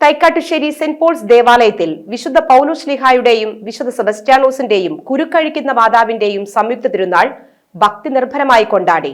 Thaikkattussery saint Paul's ദേവാലയത്തിൽ വിശുദ്ധ പൗലോസ്ലിഹായുടെയും വിശുദ്ധ സെബസ്റ്റ്യാനോസിന്റെയും കുരുക്കഴിക്കുന്ന മാതാവിന്റെയും സംയുക്ത തിരുനാൾ ഭക്തി നിർഭരമായി കൊണ്ടാടി.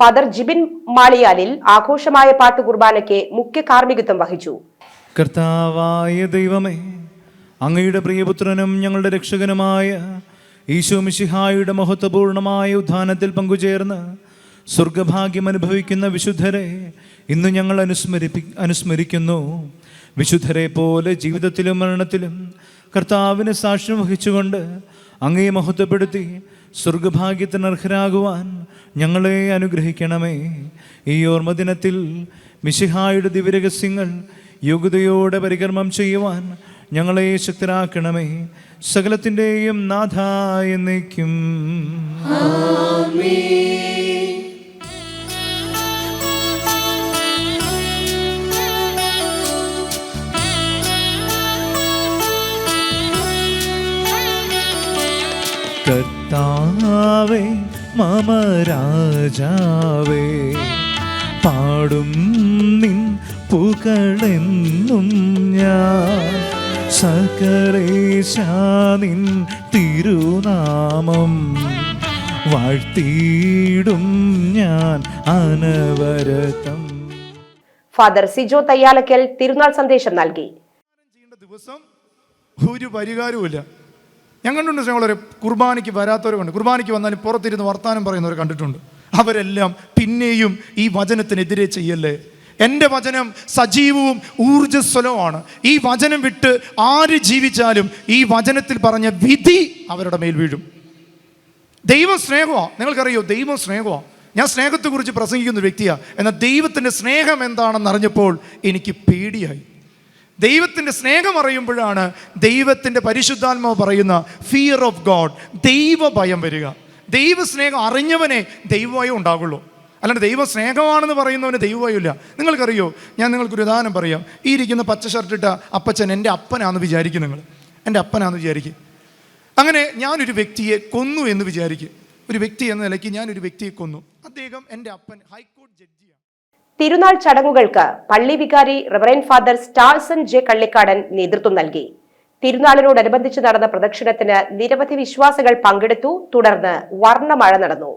ഫാദർ ജിബിൻ മാളിയാലിൽ ആഘോഷമായ പാട്ട് കുർബാനയ്ക്ക് മുഖ്യ കാർമ്മികത്വം വഹിച്ചു. കർത്താവായ ദൈവമേ അങ്ങയുടെ പ്രിയപുത്രനും ഞങ്ങളുടെ രക്ഷകനുമായ ഈശോ മിശിഹായുടെ മഹത്വപൂർണമായ ഉദ്ധാനത്തിൽ പങ്കുചേർന്ന് സ്വർഗഭാഗ്യം അനുഭവിക്കുന്ന വിശുദ്ധരെ ഇന്ന് ഞങ്ങൾ അനുസ്മരിപ്പി അനുസ്മരിക്കുന്നു. വിശുദ്ധരെ പോലെ ജീവിതത്തിലും മരണത്തിലും കർത്താവിന് സാക്ഷ്യം വഹിച്ചുകൊണ്ട് അങ്ങയെ മഹത്വപ്പെടുത്തി സ്വർഗഭാഗ്യത്തിന് അർഹരാകുവാൻ ഞങ്ങളെ അനുഗ്രഹിക്കണമേ. ഈ ഓർമ്മദിനത്തിൽ മിശിഹായുടെ ദിവ്യരഹസ്യങ്ങൾ യോഗ്യതയോടെ പരികർമ്മം ചെയ്യുവാൻ ഞങ്ങളെ ശക്തരാക്കണമേ. സകലത്തിന്റെയും നാഥായ എന്നേക്കും. കർത്താവേ മമ രാജാവേ പാടും നിൻ പുകളെന്നും ഞാൻ. സകലേശാനിൻ തിരുനാമം വാഴ്ത്തിയിടും ഞാൻ അനവരതം. ഫാദർ സിജോ തയ്യാലക്കൽ തിരുനാൾ സന്ദേശം നൽകി. ദിവസം ഒരു പരിഹാരവുമില്ല. ഞാൻ കണ്ടിട്ടുണ്ട് ഞങ്ങളൊരു കുർബാനയ്ക്ക് വരാത്തവരെ കണ്ട് കുർബാനയ്ക്ക് വന്നാലും പുറത്തിരുന്ന് വർത്താനം പറയുന്നവർ കണ്ടിട്ടുണ്ട്. അവരെല്ലാം പിന്നെയും ഈ വചനത്തിനെതിരെ ചെയ്യല്ലേ? എന്റെ വചനം സജീവവും ഊർജസ്വലവുമാണ്. ഈ വചനം വിട്ട് ആര് ജീവിച്ചാലും ഈ വചനത്തിൽ പറഞ്ഞ വിധി അവരുടെ മേൽ വീഴും. ദൈവ സ്നേഹമാണ് നിങ്ങൾക്കറിയോ ദൈവ സ്നേഹമാണ് ഞാൻ സ്നേഹത്തെക്കുറിച്ച് പ്രസംഗിക്കുന്ന വ്യക്തിയാണ് എന്നാൽ ദൈവത്തിന്റെ സ്നേഹം എന്താണെന്ന് അറിഞ്ഞപ്പോൾ എനിക്ക് പേടിയായി. ദൈവത്തിന്റെ സ്നേഹം അറിയുമ്പോഴാണ് ദൈവത്തിന്റെ പരിശുദ്ധാത്മാവ് പറയുന്ന ഫിയർ ഓഫ് ഗോഡ് ദൈവഭയം വരിക. ദൈവസ്നേഹം അറിഞ്ഞവനെ ദൈവഭയം ഉണ്ടാകുള്ളൂ അല്ലാണ്ട് ദൈവ സ്നേഹമാണെന്ന് പറയുന്നവന് ദൈവമായില്ല നിങ്ങൾക്കറിയോ? ഞാൻ നിങ്ങൾക്കൊരു ഉദാഹരണം പറയാം. ഈ ഇരിക്കുന്ന പച്ച ഷർട്ട് ഇട്ട അപ്പച്ചൻ എന്റെ അപ്പനാന്ന് വിചാരിക്കും നിങ്ങൾ. എന്റെ അപ്പനാന്ന് വിചാരിക്കും. അങ്ങനെ ഞാനൊരു വ്യക്തിയെ കൊന്നു എന്ന് വിചാരിക്കും. ഒരു വ്യക്തി എന്ന നിലയ്ക്ക് ഞാനൊരു വ്യക്തിയെ കൊന്നു. അദ്ദേഹം എന്റെ അപ്പൻ ഹൈക്കോടതി ജഡ്ജിയാണ്. തിരുനാൾ ചടങ്ങുകൾക്ക് പള്ളി വികാരി reverend father Stalson J Kallikkadan നേതൃത്വം നൽകി. തിരുനാളിനോടനുബന്ധിച്ച് നടന്ന പ്രദക്ഷിണത്തിന് നിരവധി വിശ്വാസികൾ പങ്കെടുത്തു. തുടർന്ന് വർണമഴ നടന്നു.